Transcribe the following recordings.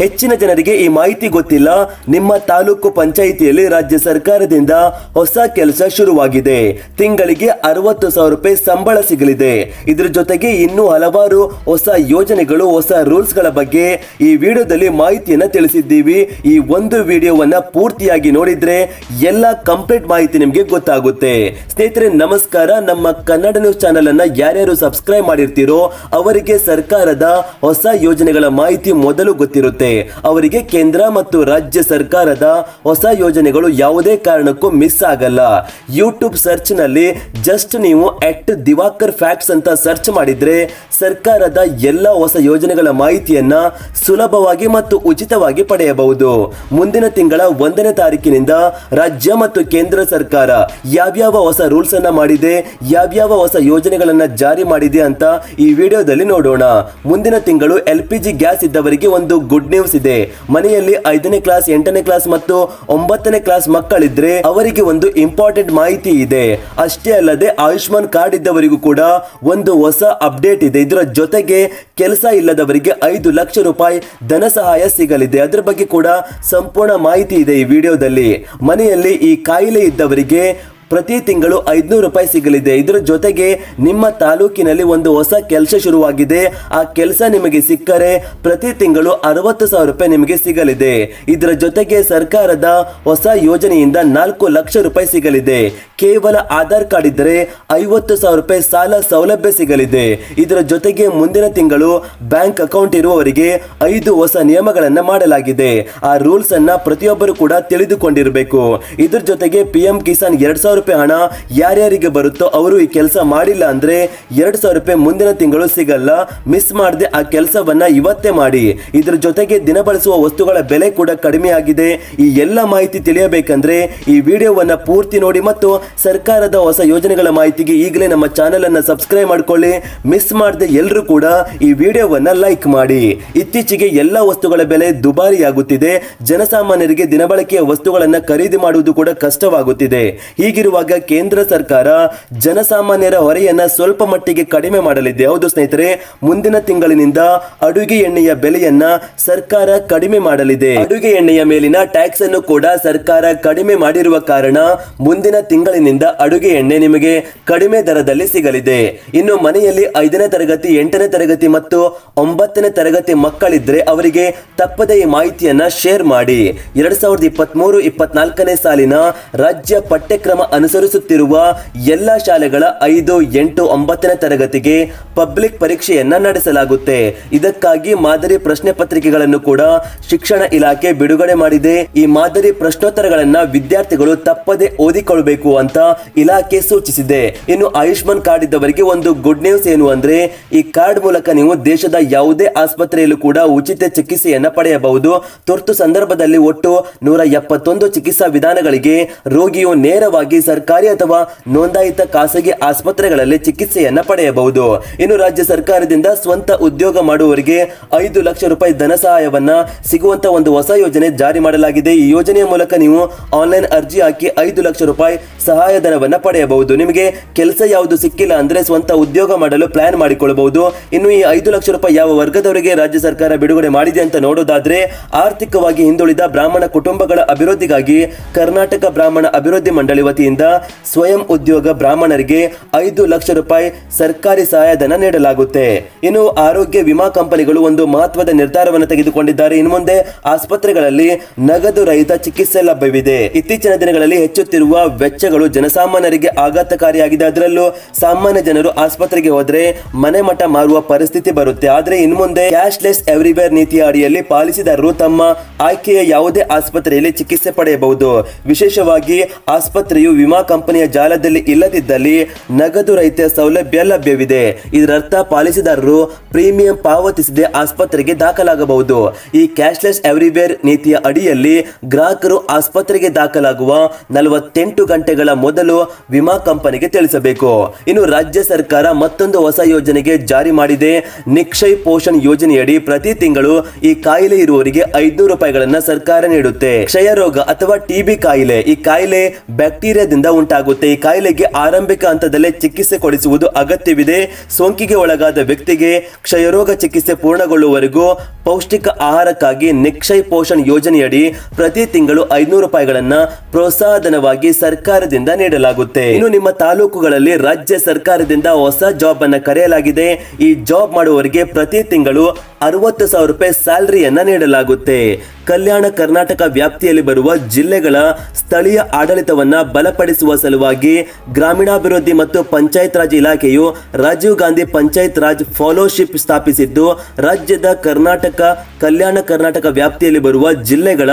ಹೆಚ್ಚಿನ ಜನರಿಗೆ ಈ ಮಾಹಿತಿ ಗೊತ್ತಿಲ್ಲ. ನಿಮ್ಮ ತಾಲೂಕು ಪಂಚಾಯಿತಿಯಲ್ಲಿ ರಾಜ್ಯ ಸರ್ಕಾರದಿಂದ ಹೊಸ ಕೆಲಸ ಶುರುವಾಗಿದೆ. ತಿಂಗಳಿಗೆ ಅರವತ್ತು ಸಾವಿರ ರೂಪಾಯಿ ಸಂಬಳ ಸಿಗಲಿದೆ. ಇದರ ಜೊತೆಗೆ ಇನ್ನೂ ಹಲವಾರು ಹೊಸ ಯೋಜನೆಗಳು, ಹೊಸ ರೂಲ್ಸ್ಗಳ ಬಗ್ಗೆ ಈ ವಿಡಿಯೋದಲ್ಲಿ ಮಾಹಿತಿಯನ್ನ ತಿಳಿಸಿದ್ದೀವಿ. ಈ ಒಂದು ವಿಡಿಯೋವನ್ನ ಪೂರ್ತಿಯಾಗಿ ನೋಡಿದ್ರೆ ಎಲ್ಲ ಕಂಪ್ಲೀಟ್ ಮಾಹಿತಿ ನಿಮಗೆ ಗೊತ್ತಾಗುತ್ತೆ. ಸ್ನೇಹಿತರೆ, ನಮಸ್ಕಾರ. ನಮ್ಮ ಕನ್ನಡ ನ್ಯೂಸ್ ಚಾನೆಲ್ ಅನ್ನ ಯಾರ್ಯಾರು ಸಬ್ಸ್ಕ್ರೈಬ್ ಮಾಡಿರ್ತೀರೋ ಅವರಿಗೆ ಸರ್ಕಾರದ ಹೊಸ ಯೋಜನೆಗಳ ಮಾಹಿತಿ ಮೊದಲು ಗೊತ್ತಿರುತ್ತೆ. ಅವರಿಗೆ ಕೇಂದ್ರ ಮತ್ತು ರಾಜ್ಯ ಸರ್ಕಾರದ ಹೊಸ ಯೋಜನೆಗಳು ಯಾವುದೇ ಕಾರಣಕ್ಕೂ ಮಿಸ್ ಆಗಲ್ಲ. ಯೂಟ್ಯೂಬ್ ಸರ್ಚ್ನಲ್ಲಿ ಜಸ್ಟ್ ನೀವು ಎಟ್ ದಿವಾಕರ್ ಫ್ಯಾಕ್ಟ್ಸ್ ಅಂತ ಸರ್ಚ್ ಮಾಡಿದ್ರೆ ಸರ್ಕಾರದ ಎಲ್ಲ ಹೊಸ ಯೋಜನೆಗಳ ಮಾಹಿತಿಯನ್ನ ಸುಲಭವಾಗಿ ಮತ್ತು ಉಚಿತವಾಗಿ ಪಡೆಯಬಹುದು. ಮುಂದಿನ ತಿಂಗಳ ಒಂದನೇ ತಾರೀಕಿನಿಂದ ರಾಜ್ಯ ಮತ್ತು ಕೇಂದ್ರ ಸರ್ಕಾರ ಯಾವ್ಯಾವ ಹೊಸ ರೂಲ್ಸ್ ಅನ್ನ ಮಾಡಿದೆ, ಯಾವ್ಯಾವ ಹೊಸ ಯೋಜನೆಗಳನ್ನ ಜಾರಿ ಮಾಡಿದೆ ಅಂತ ಈ ವಿಡಿಯೋದಲ್ಲಿ ನೋಡೋಣ. ಮುಂದಿನ ತಿಂಗಳು ಎಲ್ ಪಿ ಜಿ ಗ್ಯಾಸ್ ಇದ್ದವರಿಗೆ ಒಂದು ಗುಡ್ ನ್ಯೂಸ್ ಇದೆ. ಮನೆಯಲ್ಲಿ ಐದನೇ ಕ್ಲಾಸ್ ಎಂಟನೇ ಕ್ಲಾಸ್ ಮತ್ತು ಒಂಬತ್ತನೇ ಕ್ಲಾಸ್ ಮಕ್ಕಳಿದ್ರೆ ಅವರಿಗೆ ಒಂದು ಇಂಪಾರ್ಟೆಂಟ್ ಮಾಹಿತಿ ಇದೆ. ಅಷ್ಟೇ ಅಲ್ಲದೆ ಆಯುಷ್ಮಾನ್ ಕಾರ್ಡ್ ಇದ್ದವರಿಗೂ ಕೂಡ ಒಂದು ಹೊಸ ಅಪ್ಡೇಟ್ ಇದೆ. ಇದರ ಜೊತೆಗೆ ಕೆಲಸ ಇಲ್ಲದವರಿಗೆ ಐದು ಲಕ್ಷ ರೂಪಾಯಿ ಧನ ಸಹಾಯ ಸಿಗಲಿದೆ. ಅದರ ಬಗ್ಗೆ ಕೂಡ ಸಂಪೂರ್ಣ ಮಾಹಿತಿ ಇದೆ ಈ ವಿಡಿಯೋದಲ್ಲಿ ಮನೆಯಲ್ಲಿ ಈ ಕಾಯಿಲೆ ಇದ್ದವರಿಗೆ ಪ್ರತಿ ತಿಂಗಳು ಐದ್ನೂರು ರೂಪಾಯಿ ಸಿಗಲಿದೆ. ಇದರ ಜೊತೆಗೆ ನಿಮ್ಮ ತಾಲೂಕಿನಲ್ಲಿ ಒಂದು ಹೊಸ ಕೆಲಸ ಶುರುವಾಗಿದೆ. ಆ ಕೆಲಸ ನಿಮಗೆ ಸಿಕ್ಕರೆ ಪ್ರತಿ ತಿಂಗಳು ಅರವತ್ತು ಸಾವಿರ ರೂಪಾಯಿ ನಿಮಗೆ ಸಿಗಲಿದೆ. ಇದರ ಜೊತೆಗೆ ಸರ್ಕಾರದ ಹೊಸ ಯೋಜನೆಯಿಂದ ನಾಲ್ಕು ಲಕ್ಷ ರೂಪಾಯಿ ಸಿಗಲಿದೆ. ಕೇವಲ ಆಧಾರ್ ಕಾರ್ಡ್ ಇದ್ದರೆ ಐವತ್ತು ಸಾವಿರ ರೂಪಾಯಿ ಸಾಲ ಸೌಲಭ್ಯ ಸಿಗಲಿದೆ. ಇದರ ಜೊತೆಗೆ ಮುಂದಿನ ತಿಂಗಳು ಬ್ಯಾಂಕ್ ಅಕೌಂಟ್ ಇರುವವರಿಗೆ ಐದು ಹೊಸ ನಿಯಮಗಳನ್ನು ಮಾಡಲಾಗಿದೆ. ಆ ರೂಲ್ಸ್ ಅನ್ನ ಪ್ರತಿಯೊಬ್ಬರು ಕೂಡ ತಿಳಿದುಕೊಂಡಿರಬೇಕು. ಇದರ ಜೊತೆಗೆ ಪಿ ಎಂ ಕಿಸಾನ್ ಎರಡ್ ಸಾವಿರ ರೂಪಾಯಿ ಹಣ ಯಾರ್ಯಾರಿಗೆ ಬರುತ್ತೋ ಅವರು ಈ ಕೆಲಸ ಮಾಡಿಲ್ಲ ಅಂದ್ರೆ ಎರಡ್ ಸಾವಿರ ರೂಪಾಯಿ ಮುಂದಿನ ತಿಂಗಳು ಸಿಗಲ್ಲ. ಮಿಸ್ ಮಾಡದೆ ಆ ಕೆಲಸವನ್ನ ಇವತ್ತೇ ಮಾಡಿ. ಇದರ ಜೊತೆಗೆ ದಿನ ಬಳಸುವ ವಸ್ತುಗಳ ಬೆಲೆ ಕೂಡ ಕಡಿಮೆ ಆಗಿದೆ. ಈ ಎಲ್ಲ ಮಾಹಿತಿ ತಿಳಿಯಬೇಕಂದ್ರೆ ಈ ವಿಡಿಯೋವನ್ನ ಪೂರ್ತಿ ನೋಡಿ ಮತ್ತು ಸರ್ಕಾರದ ಹೊಸ ಯೋಜನೆಗಳ ಮಾಹಿತಿಗೆ ಈಗಲೇ ನಮ್ಮ ಚಾನೆಲ್ ಅನ್ನ ಸಬ್ಸ್ಕ್ರೈಬ್ ಮಾಡ್ಕೊಳ್ಳಿ. ಮಿಸ್ ಮಾಡದೆ ಎಲ್ಲರೂ ಕೂಡ ಈ ವಿಡಿಯೋವನ್ನ ಲೈಕ್ ಮಾಡಿ. ಇತ್ತೀಚೆಗೆ ಎಲ್ಲ ವಸ್ತುಗಳ ಬೆಲೆ ದುಬಾರಿಯಾಗುತ್ತಿದೆ. ಜನಸಾಮಾನ್ಯರಿಗೆ ದಿನಬಳಕೆಯ ವಸ್ತುಗಳನ್ನ ಖರೀದಿ ಮಾಡುವುದು ಕೂಡ ಕಷ್ಟವಾಗುತ್ತಿದೆ. ಹೀಗಿರುವಾಗ ಕೇಂದ್ರ ಸರ್ಕಾರ ಜನಸಾಮಾನ್ಯರ ಹೊರೆಯನ್ನ ಸ್ವಲ್ಪ ಮಟ್ಟಿಗೆ ಕಡಿಮೆ ಮಾಡಲಿದೆ. ಹೌದು ಸ್ನೇಹಿತರೆ, ಮುಂದಿನ ತಿಂಗಳಿನಿಂದ ಅಡುಗೆ ಎಣ್ಣೆಯ ಬೆಲೆಯನ್ನ ಸರ್ಕಾರ ಕಡಿಮೆ ಮಾಡಲಿದೆ. ಅಡುಗೆ ಎಣ್ಣೆಯ ಮೇಲಿನ ಟ್ಯಾಕ್ಸ್ ಅನ್ನು ಕೂಡ ಸರ್ಕಾರ ಕಡಿಮೆ ಮಾಡಿರುವ ಕಾರಣ ಮುಂದಿನ ತಿಂಗಳಿನಿಂದ ಅಡುಗೆ ಎಣ್ಣೆ ನಿಮಗೆ ಕಡಿಮೆ ದರದಲ್ಲಿ ಸಿಗಲಿದೆ. ಇನ್ನು ಮನೆಯಲ್ಲಿ ಐದನೇ ತರಗತಿ, ಎಂಟನೇ ತರಗತಿ ಮತ್ತು ಒಂಬತ್ತನೇ ತರಗತಿ ಮಕ್ಕಳಿದ್ರೆ ಅವರಿಗೆ ತಪ್ಪದೇ ಈ ಮಾಹಿತಿಯನ್ನ ಶೇರ್ ಮಾಡಿ. ಎರಡ್ ಸಾವಿರದ ಇಪ್ಪತ್ಮೂರು, ಇಪ್ಪತ್ನಾಲ್ಕನೇ ಸಾಲಿನ ರಾಜ್ಯ ಪಠ್ಯಕ್ರಮ ಅನುಸರಿಸುತ್ತಿರುವ ಎಲ್ಲ ಶಾಲೆಗಳ ಐದು, ಎಂಟು, ಒಂಬತ್ತನೇ ತರಗತಿಗೆ ಪಬ್ಲಿಕ್ ಪರೀಕ್ಷೆಯನ್ನ ನಡೆಸಲಾಗುತ್ತೆ. ಇದಕ್ಕಾಗಿ ಮಾದರಿ ಪ್ರಶ್ನೆ ಪತ್ರಿಕೆಗಳನ್ನು ಕೂಡ ಶಿಕ್ಷಣ ಇಲಾಖೆ ಬಿಡುಗಡೆ ಮಾಡಿದೆ. ಈ ಮಾದರಿ ಪ್ರಶ್ನೋತ್ತರಗಳನ್ನ ವಿದ್ಯಾರ್ಥಿಗಳು ತಪ್ಪದೆ ಓದಿಕೊಳ್ಳಬೇಕು ಅಂತ ಇಲಾಖೆ ಸೂಚಿಸಿದೆ. ಇನ್ನು ಆಯುಷ್ಮಾನ್ ಕಾರ್ಡ್ ಇದ್ದವರಿಗೆ ಒಂದು ಗುಡ್ ನ್ಯೂಸ್ ಏನು ಅಂದ್ರೆ, ಈ ಕಾರ್ಡ್ ಮೂಲಕ ನೀವು ದೇಶದ ಯಾವುದೇ ಆಸ್ಪತ್ರೆಯಲ್ಲೂ ಕೂಡ ಉಚಿತ ಚಿಕಿತ್ಸೆಯನ್ನ ಪಡೆಯಬಹುದು. ತುರ್ತು ಸಂದರ್ಭದಲ್ಲಿ ಒಟ್ಟು ನೂರ ಎಪ್ಪತ್ತೊಂದು ಚಿಕಿತ್ಸಾ ವಿಧಾನಗಳಿಗೆ ರೋಗಿಯು ನೇರವಾಗಿ ಸರ್ಕಾರಿ ಅಥವಾ ನೋಂದಾಯಿತ ಖಾಸಗಿ ಆಸ್ಪತ್ರೆಗಳಲ್ಲಿ ಚಿಕಿತ್ಸೆಯನ್ನ ಪಡೆಯಬಹುದು. ಇನ್ನು ರಾಜ್ಯ ಸರ್ಕಾರದಿಂದ ಸ್ವಂತ ಉದ್ಯೋಗ ಮಾಡುವವರಿಗೆ ಐದು ಲಕ್ಷ ರೂಪಾಯಿ ಧನ ಸಹಾಯವನ್ನ ಸಿಗುವಂತ ಒಂದು ಹೊಸ ಯೋಜನೆ ಜಾರಿ ಮಾಡಲಾಗಿದೆ. ಈ ಯೋಜನೆಯ ಮೂಲಕ ನೀವು ಆನ್ಲೈನ್ ಅರ್ಜಿ ಹಾಕಿ ಐದು ಲಕ್ಷ ರೂಪಾಯಿ ಸಹಾಯಧನವನ್ನ ಪಡೆಯಬಹುದು. ನಿಮಗೆ ಕೆಲಸ ಯಾವುದು ಸಿಕ್ಕಿಲ್ಲ ಅಂದ್ರೆ ಸ್ವಂತ ಉದ್ಯೋಗ ಮಾಡಲು ಪ್ಲಾನ್ ಮಾಡಿಕೊಳ್ಳಬಹುದು. ಇನ್ನು ಈ ಐದು ಲಕ್ಷ ರೂಪಾಯಿ ಯಾವ ವರ್ಗದವರಿಗೆ ರಾಜ್ಯ ಸರ್ಕಾರ ಬಿಡುಗಡೆ ಮಾಡಿದೆ ಅಂತ ನೋಡೋದಾದ್ರೆ ಆರ್ಥಿಕವಾಗಿ ಹಿಂದುಳಿದ ಬ್ರಾಹ್ಮಣ ಕುಟುಂಬಗಳ ಅಭಿವೃದ್ಧಿಗಾಗಿ ಕರ್ನಾಟಕ ಬ್ರಾಹ್ಮಣ ಅಭಿವೃದ್ಧಿ ಮಂಡಳಿ ವತಿಯಿಂದ ಸ್ವಯಂ ಉದ್ಯೋಗ ಬ್ರಾಹ್ಮಣರಿಗೆ ಐದು ಲಕ್ಷ ರೂಪಾಯಿ ಸರ್ಕಾರಿ ಸಹಾಯಧನ ನೀಡಲಾಗುತ್ತೆ. ಇನ್ನು ಆರೋಗ್ಯ ವಿಮಾ ಕಂಪನಿಗಳು ಒಂದು ಮಹತ್ವದ ನಿರ್ಧಾರವನ್ನು ತೆಗೆದುಕೊಂಡಿದ್ದಾರೆ. ಇನ್ನು ಮುಂದೆ ಆಸ್ಪತ್ರೆಗಳಲ್ಲಿ ನಗದು ರಹಿತ ಚಿಕಿತ್ಸೆ ಲಭ್ಯವಿದೆ. ಇತ್ತೀಚಿನ ದಿನಗಳಲ್ಲಿ ಹೆಚ್ಚುತ್ತಿರುವ ವೆಚ್ಚಗಳು ಜನಸಾಮಾನ್ಯರಿಗೆ ಆಘಾತಕಾರಿಯಾಗಿದೆ. ಅದರಲ್ಲೂ ಸಾಮಾನ್ಯ ಜನರು ಆಸ್ಪತ್ರೆಗೆ ಹೋದರೆ ಮನೆ ಮಠ ಮಾರುವ ಪರಿಸ್ಥಿತಿ ಬರುತ್ತೆ. ಆದರೆ ಇನ್ನು ಮುಂದೆ ಕ್ಯಾಶ್ಲೆಸ್ ಎವ್ರಿವೇರ್ ನೀತಿಯ ಅಡಿಯಲ್ಲಿ ಪಾಲಿಸಿದಾರರು ತಮ್ಮ ಆಯ್ಕೆಯ ಯಾವುದೇ ಆಸ್ಪತ್ರೆಯಲ್ಲಿ ಚಿಕಿತ್ಸೆ ಪಡೆಯಬಹುದು. ವಿಶೇಷವಾಗಿ ಆಸ್ಪತ್ರೆಯು ವಿಮಾ ಕಂಪನಿಯ ಜಾಲದಲ್ಲಿ ಇಲ್ಲದಿದ್ದಲ್ಲಿ ನಗದು ರಹಿತ ಸೌಲಭ್ಯ ಲಭ್ಯವಿದೆ. ಇದರರ್ಥ ಪಾಲಿಸಿದಾರರು ಪ್ರೀಮಿಯಂ ಪಾವತಿಸದೆ ಆಸ್ಪತ್ರೆಗೆ ದಾಖಲಾಗಬಹುದು. ಈ ಕ್ಯಾಶ್ಲೆಸ್ ಎವ್ರಿವೇರ್ ನೀತಿಯ ಅಡಿಯಲ್ಲಿ ಗ್ರಾಹಕರು ಆಸ್ಪತ್ರೆಗೆ ದಾಖಲಾಗುವ ನಲವತ್ತೆಂಟು ಗಂಟೆಗಳ ಮೊದಲು ವಿಮಾ ಕಂಪನಿಗೆ ತಿಳಿಸಬೇಕು. ಇನ್ನು ರಾಜ್ಯ ಸರ್ಕಾರ ಮತ್ತೊಂದು ಹೊಸ ಯೋಜನೆಗೆ ಜಾರಿ ಮಾಡಿದೆ. ನಿಕ್ಷಯ್ ಪೋಷಣ್ ಯೋಜನೆಯಡಿ ಪ್ರತಿ ತಿಂಗಳು ಈ ಕಾಯಿಲೆ ಇರುವವರಿಗೆ ಐದುನೂರು ರೂಪಾಯಿಗಳನ್ನ ಸರ್ಕಾರ ನೀಡುತ್ತೆ. ಕ್ಷಯ ರೋಗ ಅಥವಾ ಟಿಬಿ ಕಾಯಿಲೆ. ಈ ಕಾಯಿಲೆ ಬ್ಯಾಕ್ಟೀರಿಯಾದಿಂದ ಕ್ಷಯರೋಗದಿಂದ ಉಂಟಾಗುತ್ತೆ. ಈ ಕಾಯಿಲೆಗೆ ಆರಂಭಿಕ ಹಂತದಲ್ಲೇ ಚಿಕಿತ್ಸೆ ಕೊಡಿಸುವುದು ಅಗತ್ಯವಿದೆ. ಸೋಂಕಿಗೆ ಒಳಗಾದ ವ್ಯಕ್ತಿಗೆ ಕ್ಷಯರೋಗ ಚಿಕಿತ್ಸೆ ಪೂರ್ಣಗೊಳ್ಳುವವರೆಗೂ ಪೌಷ್ಟಿಕ ಆಹಾರಕ್ಕಾಗಿ ನಿಕ್ಷಯ್ ಪೋಷಣ್ ಯೋಜನೆಯಡಿ ಪ್ರತಿ ತಿಂಗಳು ಐನೂರು ರೂಪಾಯಿಗಳನ್ನ ಪ್ರೋತ್ಸಾಹಧನವಾಗಿ ಸರ್ಕಾರದಿಂದ ನೀಡಲಾಗುತ್ತೆ. ಇನ್ನು ನಿಮ್ಮ ತಾಲೂಕುಗಳಲ್ಲಿ ರಾಜ್ಯ ಸರ್ಕಾರದಿಂದ ಹೊಸ ಜಾಬ್ ಅನ್ನ ಕರೆಯಲಾಗಿದೆ. ಈ ಜಾಬ್ ಮಾಡುವವರಿಗೆ ಪ್ರತಿ ತಿಂಗಳು ಅರವತ್ತು ಸಾವಿರ ರೂಪಾಯಿ ಸ್ಯಾಲರಿಯನ್ನ ನೀಡಲಾಗುತ್ತೆ. ಕಲ್ಯಾಣ ಕರ್ನಾಟಕ ವ್ಯಾಪ್ತಿಯಲ್ಲಿ ಬರುವ ಜಿಲ್ಲೆಗಳ ಸ್ಥಳೀಯ ಆಡಳಿತವನ್ನ ಬಲಪಡಿಸುವ ಸಲುವಾಗಿ ಗ್ರಾಮೀಣಾಭಿವೃದ್ಧಿ ಮತ್ತು ಪಂಚಾಯತ್ ರಾಜ್ ಇಲಾಖೆಯು ರಾಜೀವ್ ಗಾಂಧಿ ಪಂಚಾಯತ್ ರಾಜ್ ಫಾಲೋಶಿಪ್ ಸ್ಥಾಪಿಸಿದ್ದು, ರಾಜ್ಯದ ಕರ್ನಾಟಕ, ಕಲ್ಯಾಣ ಕರ್ನಾಟಕ ವ್ಯಾಪ್ತಿಯಲ್ಲಿ ಬರುವ ಜಿಲ್ಲೆಗಳ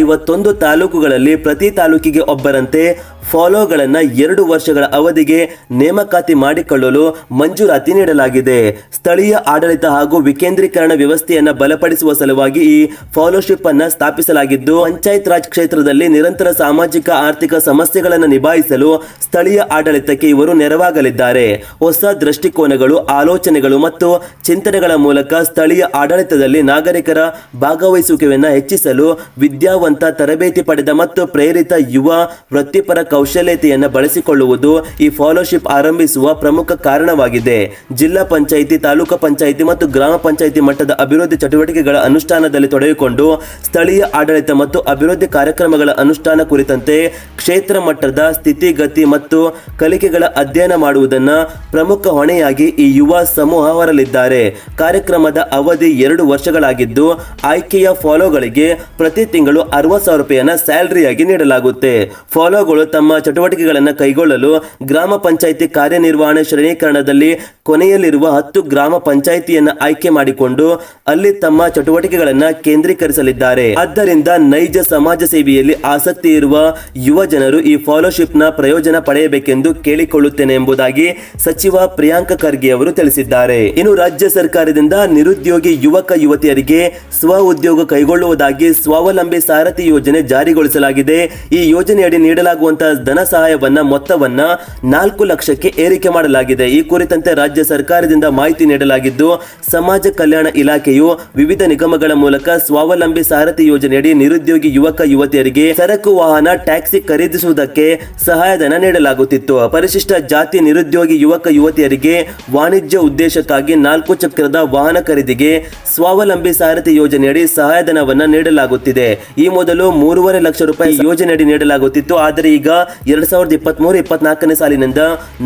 ಐವತ್ತೊಂದು ತಾಲೂಕುಗಳಲ್ಲಿ ಪ್ರತಿ ತಾಲೂಕಿಗೆ ಒಬ್ಬರಂತೆ ಫಾಲೋಗಳನ್ನು ಎರಡು ವರ್ಷಗಳ ಅವಧಿಗೆ ನೇಮಕಾತಿ ಮಾಡಿಕೊಳ್ಳಲು ಮಂಜೂರಾತಿ ನೀಡಲಾಗಿದೆ. ಸ್ಥಳೀಯ ಆಡಳಿತ ಹಾಗೂ ವಿಕೇಂದ್ರೀಕರಣ ವ್ಯವಸ್ಥೆಯನ್ನ ಬಲಪಡಿಸುವ ಸಲುವಾಗಿ ಈ ಫಾಲೋಶಿಪ್ ಅನ್ನ ಸ್ಥಾಪಿಸಲಾಗಿದ್ದು, ಪಂಚಾಯತ್ ರಾಜ್ ಕ್ಷೇತ್ರದಲ್ಲಿ ನಿರಂತರ ಸಾಮಾಜಿಕ, ಆರ್ಥಿಕ ಸಮಸ್ಯೆಗಳನ್ನು ನಿಭಾಯಿಸಲು ಸ್ಥಳೀಯ ಆಡಳಿತಕ್ಕೆ ಇವರು ನೆರವಾಗಲಿದ್ದಾರೆ. ಹೊಸ ದೃಷ್ಟಿಕೋನಗಳು, ಆಲೋಚನೆಗಳು ಮತ್ತು ಚಿಂತನೆಗಳ ಮೂಲಕ ಸ್ಥಳೀಯ ಆಡಳಿತದಲ್ಲಿ ನಾಗರಿಕರ ಭಾಗವಹಿಸುವಿಕೆಯನ್ನು ಹೆಚ್ಚಿಸಲು ವಿದ್ಯಾವಂತ ತರಬೇತಿ ಪಡೆದ ಮತ್ತು ಪ್ರೇರಿತ ಯುವ ವೃತ್ತಿಪರ ಕೌಶಲ್ಯತೆಯನ್ನು ಬಳಸಿಕೊಳ್ಳುವುದು ಈ ಫಾಲೋಶಿಪ್ ಆರಂಭಿಸುವ ಪ್ರಮುಖ ಕಾರಣವಾಗಿದೆ. ಜಿಲ್ಲಾ ಪಂಚಾಯಿತಿ, ತಾಲೂಕು ಪಂಚಾಯಿತಿ ಮತ್ತು ಗ್ರಾಮ ಪಂಚಾಯಿತಿ ಮಟ್ಟದ ಅಭಿವೃದ್ಧಿ ಚಟುವಟಿಕೆಗಳ ಅನುಷ್ಠಾನದಲ್ಲಿ ತೊಡಗಿಕೊಂಡು ಸ್ಥಳೀಯ ಆಡಳಿತ ಮತ್ತು ಅಭಿವೃದ್ಧಿ ಕಾರ್ಯಕ್ರಮಗಳ ಅನುಷ್ಠಾನ ಕುರಿತಂತೆ ಕ್ಷೇತ್ರ ಮಟ್ಟದ ಸ್ಥಿತಿಗತಿ ಮತ್ತು ಕಲಿಕೆಗಳ ಅಧ್ಯಯನ ಮಾಡುವುದನ್ನು ಪ್ರಮುಖ ಹೊಣೆಯಾಗಿ ಈ ಯುವ ಸಮೂಹ ಹೊರಲಿದ್ದಾರೆ. ಕಾರ್ಯಕ್ರಮದ ಅವಧಿ ಎರಡು ವರ್ಷಗಳಾಗಿದ್ದು, ಆಯ್ಕೆಯ ಫಾಲೋಗಳಿಗೆ ಪ್ರತಿ ತಿಂಗಳು ಅರವತ್ತು ಸಾವಿರ ರೂಪಾಯಿಯನ್ನು ಸ್ಯಾಲರಿಯಾಗಿ ನೀಡಲಾಗುತ್ತೆ. ಫಾಲೋಗಳು ತಮ್ಮ ಚಟುವಟಿಕೆಗಳನ್ನು ಕೈಗೊಳ್ಳಲು ಗ್ರಾಮ ಪಂಚಾಯಿತಿ ಕಾರ್ಯನಿರ್ವಹಣೆ ಶ್ರೇಣೀಕರಣದಲ್ಲಿ ಕೊನೆಯಲ್ಲಿರುವ ಹತ್ತು ಗ್ರಾಮ ಪಂಚಾಯಿತಿಯನ್ನು ಆಯ್ಕೆ ಮಾಡಿಕೊಂಡು ಅಲ್ಲಿ ತಮ್ಮ ಚಟುವಟಿಕೆಗಳನ್ನು ಕೇಂದ್ರೀಕರಿಸಲಿದ್ದಾರೆ. ಆದ್ದರಿಂದ ನೈಜ ಸಮಾಜ ಸೇವೆಯಲ್ಲಿ ಆಸಕ್ತಿ ಇರುವ ಯುವ ಜನರು ಈ ಫಾಲೋಶಿಪ್ನ ಪ್ರಯೋಜನ ಪಡೆಯಬೇಕೆಂದು ಕೇಳಿಕೊಳ್ಳುತ್ತೇನೆ ಎಂಬುದಾಗಿ ಸಚಿವ ಪ್ರಿಯಾಂಕ ಖರ್ಗೆ ಅವರು ತಿಳಿಸಿದ್ದಾರೆ. ಇನ್ನು ರಾಜ್ಯ ಸರ್ಕಾರದಿಂದ ನಿರುದ್ಯೋಗಿ ಯುವಕ ಯುವತಿಯರಿಗೆ ಸ್ವ ಉದ್ಯೋಗ ಕೈಗೊಳ್ಳುವುದಾಗಿ ಸ್ವಾವಲಂಬಿ ಸಾರಥಿ ಯೋಜನೆ ಜಾರಿಗೊಳಿಸಲಾಗಿದೆ. ಈ ಯೋಜನೆಯಡಿ ನೀಡಲಾಗುವಂತಹ ಧನ ಸಹಾಯವನ್ನ ಮೊತ್ತವನ್ನ ನಾಲ್ಕು ಲಕ್ಷಕ್ಕೆ ಏರಿಕೆ ಮಾಡಲಾಗಿದೆ. ಈ ಕುರಿತಂತೆ ರಾಜ್ಯ ಸರ್ಕಾರದಿಂದ ಮಾಹಿತಿ ನೀಡಲಾಗಿದ್ದು, ಸಮಾಜ ಕಲ್ಯಾಣ ಇಲಾಖೆಯು ವಿವಿಧ ನಿಗಮಗಳ ಮೂಲಕ ಸ್ವಾವಲಂಬಿ ಸಾರಥಿ ಯೋಜನೆಯಡಿ ನಿರುದ್ಯೋಗಿ ಯುವಕ, ಯುವತಿಯರಿಗೆ ಸರಕು ವಾಹನ, ಟ್ಯಾಕ್ಸಿ ಖರೀದಿಸುವುದಕ್ಕೆ ಸಹಾಯಧನ ನೀಡಲಾಗುತ್ತಿತ್ತು. ಪರಿಶಿಷ್ಟ ಜಾತಿ ನಿರುದ್ಯೋಗಿ ಯುವಕ, ಯುವತಿಯರಿಗೆ ವಾಣಿಜ್ಯ ಉದ್ದೇಶಕ್ಕಾಗಿ ನಾಲ್ಕು ಚಕ್ರದ ವಾಹನ ಖರೀದಿಗೆ ಸ್ವಾವಲಂಬಿ ಸಾರಥಿ ಯೋಜನೆಯಡಿ ಸಹಾಯಧನವನ್ನು ನೀಡಲಾಗುತ್ತಿದೆ. ಈ ಮೊದಲು ಮೂರುವರೆ ಲಕ್ಷ ರೂಪಾಯಿ ಯೋಜನೆಯಡಿ ನೀಡಲಾಗುತ್ತಿತ್ತು. ಆದರೆ ಈಗ ಎರಡ್ ಸಾವಿರದ ಇಪ್ಪತ್ತ್ ಮೂರು ಇಪ್ಪತ್ನಾಲ್ಕನೇ ಸಾಲಿನಿಂದ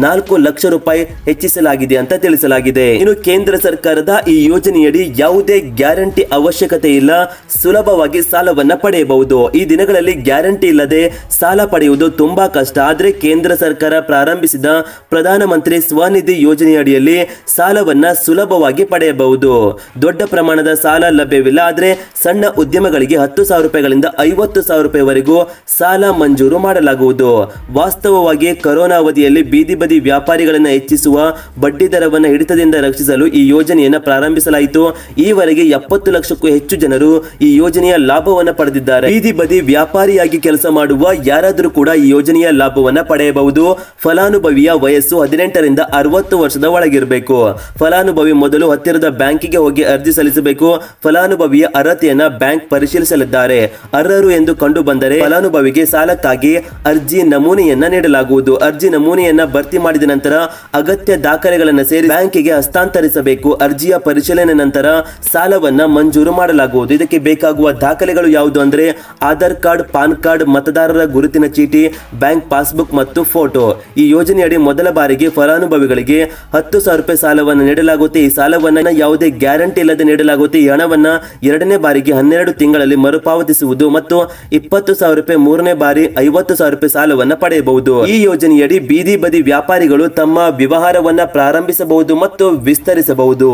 ನಾಲ್ಕು ಲಕ್ಷ ರೂಪಾಯಿ ಹೆಚ್ಚಿಸಲಾಗಿದೆ ಅಂತ ತಿಳಿಸಲಾಗಿದೆ. ಇನ್ನು ಕೇಂದ್ರ ಸರ್ಕಾರದ ಈ ಯೋಜನೆಯಡಿ ಯಾವುದೇ ಗ್ಯಾರಂಟಿ ಅವಶ್ಯಕತೆ ಇಲ್ಲ. ಸುಲಭವಾಗಿ ಸಾಲವನ್ನ ಪಡೆಯಬಹುದು. ಈ ದಿನಗಳಲ್ಲಿ ಗ್ಯಾರಂಟಿ ಇಲ್ಲದೆ ಸಾಲ ಪಡೆಯುವುದು ತುಂಬಾ ಕಷ್ಟ. ಆದರೆ ಕೇಂದ್ರ ಸರ್ಕಾರ ಪ್ರಾರಂಭಿಸಿದ ಪ್ರಧಾನಮಂತ್ರಿ ಸ್ವನಿಧಿ ಯೋಜನೆಯಡಿಯಲ್ಲಿ ಸಾಲವನ್ನ ಸುಲಭವಾಗಿ ಪಡೆಯಬಹುದು. ದೊಡ್ಡ ಪ್ರಮಾಣದ ಸಾಲ ಲಭ್ಯವಿಲ್ಲ. ಆದರೆ ಸಣ್ಣ ಉದ್ಯಮಗಳಿಗೆ ಹತ್ತು ಸಾವಿರ ರೂಪಾಯಿಗಳಿಂದ ಐವತ್ತು ಸಾವಿರ ರೂಪಾಯಿವರೆಗೂ ಸಾಲ ಮಂಜೂರು ಮಾಡಲಾಗುವುದು. ವಾಸ್ತವವಾಗಿ ಕೊರೋನಾ ಅವಧಿಯಲ್ಲಿ ಬೀದಿ ಬದಿ ವ್ಯಾಪಾರಿಗಳನ್ನು ಹೆಚ್ಚಿಸುವ ಬಡ್ಡಿ ದರವನ್ನು ಹಿಡಿತದಿಂದ ರಕ್ಷಿಸಲು ಈ ಯೋಜನೆಯನ್ನು ಪ್ರಾರಂಭಿಸಲಾಯಿತು. ಈವರೆಗೆ ಎಪ್ಪತ್ತು ಲಕ್ಷಕ್ಕೂ ಹೆಚ್ಚು ಜನರು ಈ ಯೋಜನೆಯ ಲಾಭವನ್ನು ಪಡೆದಿದ್ದಾರೆ. ಬೀದಿ ಬದಿ ವ್ಯಾಪಾರಿಯಾಗಿ ಕೆಲಸ ಮಾಡುವ ಯಾರಾದರೂ ಕೂಡ ಈ ಯೋಜನೆಯ ಲಾಭವನ್ನ ಪಡೆಯಬಹುದು. ಫಲಾನುಭವಿಯ ವಯಸ್ಸು ಹದಿನೆಂಟರಿಂದ ಅರವತ್ತು ವರ್ಷದ ಒಳಗಿರಬೇಕು. ಫಲಾನುಭವಿ ಮೊದಲು ಹತ್ತಿರದ ಬ್ಯಾಂಕಿಗೆ ಹೋಗಿ ಅರ್ಜಿ ಸಲ್ಲಿಸಬೇಕು. ಫಲಾನುಭವಿಯ ಅರ್ಹತೆಯನ್ನ ಬ್ಯಾಂಕ್ ಪರಿಶೀಲಿಸಲಿದ್ದಾರೆ. ಅರ್ಹರು ಎಂದು ಕಂಡು ಬಂದರೆ ಫಲಾನುಭವಿಗೆ ಸಾಲಕ್ಕಾಗಿ ಅರ್ಜಿ ನಮೂನೆಯನ್ನ ನೀಡಲಾಗುವುದು. ಅರ್ಜಿ ನಮೂನೆಯನ್ನ ಭರ್ತಿ ಮಾಡಿದ ನಂತರ ಅಗತ್ಯ ದಾಖಲೆಗಳನ್ನು ಸೇರಿ ಬ್ಯಾಂಕಿಗೆ ಹಸ್ತಾಂತರಿಸಬೇಕು. ಅರ್ಜಿಯ ಪರಿಶೀಲನೆ ನಂತರ ಸಾಲವನ್ನ ಮಂಜೂರು ಮಾಡಲಾಗುವುದು. ಇದಕ್ಕೆ ಬೇಕಾಗುವ ದಾಖಲೆಗಳು ಯಾವುದು ಅಂದ್ರೆ ಆಧಾರ್ ಕಾರ್ಡ್, ಪಾನ್ ಕಾರ್ಡ್, ಮತದಾರರ ಗುರುತಿನ ಚೀಟಿ, ಬ್ಯಾಂಕ್ ಪಾಸ್ಬುಕ್ ಮತ್ತು ಫೋಟೋ. ಈ ಯೋಜನೆಯಡಿ ಮೊದಲ ಬಾರಿಗೆ ಫಲಾನುಭವಿಗಳಿಗೆ ಹತ್ತು ಸಾವಿರ ರೂಪಾಯಿ ಸಾಲವನ್ನು ನೀಡಲಾಗುತ್ತೆ. ಈ ಸಾಲವನ್ನ ಯಾವುದೇ ಗ್ಯಾರಂಟಿ ಇಲ್ಲದೆ ನೀಡಲಾಗುತ್ತೆ. ಈ ಹಣವನ್ನ ಎರಡನೇ ಬಾರಿಗೆ ಹನ್ನೆರಡು ತಿಂಗಳಲ್ಲಿ ಮರುಪಾವತಿಸುವುದು ಮತ್ತು ಇಪ್ಪತ್ತು ಸಾವಿರ ರೂಪಾಯಿ ಮೂರನೇ ಬಾರಿ ಐವತ್ತು ಸಾವಿರ ರೂಪಾಯಿ ಸಾಲವನ್ನ ಪಡೆಯಬಹುದು. ಈ ಯೋಜನೆಯಡಿ ಬೀದಿ ಬದಿ ವ್ಯಾಪಾರಿಗಳು ತಮ್ಮ ವ್ಯವಹಾರವನ್ನ ಪ್ರಾರಂಭಿಸಬಹುದು ಮತ್ತು ವಿಸ್ತರಿಸಬಹುದು.